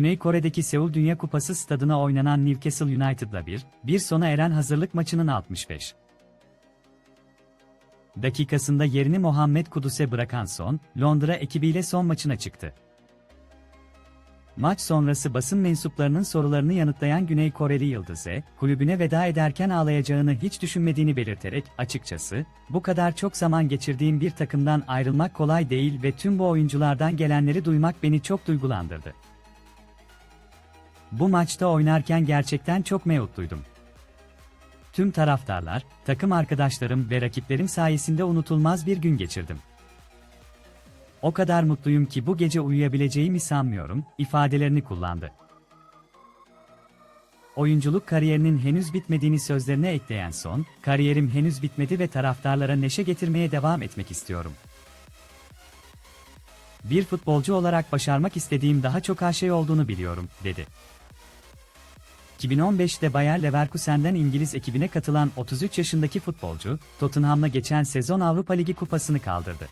Güney Kore'deki Seul Dünya Kupası stadına oynanan Newcastle United'la bir, bir sona eren hazırlık maçının 65 dakikasında yerini Muhammed Kudus'e bırakan Son, Londra ekibiyle son maçına çıktı. Maç sonrası basın mensuplarının sorularını yanıtlayan Güney Koreli Yıldız'e, kulübüne veda ederken ağlayacağını hiç düşünmediğini belirterek, açıkçası, bu kadar çok zaman geçirdiğim bir takımdan ayrılmak kolay değil ve tüm bu oyunculardan gelenleri duymak beni çok duygulandırdı. Bu maçta oynarken gerçekten çok mutluydum. Tüm taraftarlar, takım arkadaşlarım ve rakiplerim sayesinde unutulmaz bir gün geçirdim. O kadar mutluyum ki bu gece uyuyabileceğimi sanmıyorum, ifadelerini kullandı. Oyunculuk kariyerinin henüz bitmediğini sözlerine ekleyen son, kariyerim henüz bitmedi ve taraftarlara neşe getirmeye devam etmek istiyorum. Bir futbolcu olarak başarmak istediğim daha çok her şey olduğunu biliyorum, dedi. 2015'te Bayer Leverkusen'den İngiliz ekibine katılan 33 yaşındaki futbolcu, Tottenham'la geçen sezon Avrupa Ligi kupasını kaldırdı.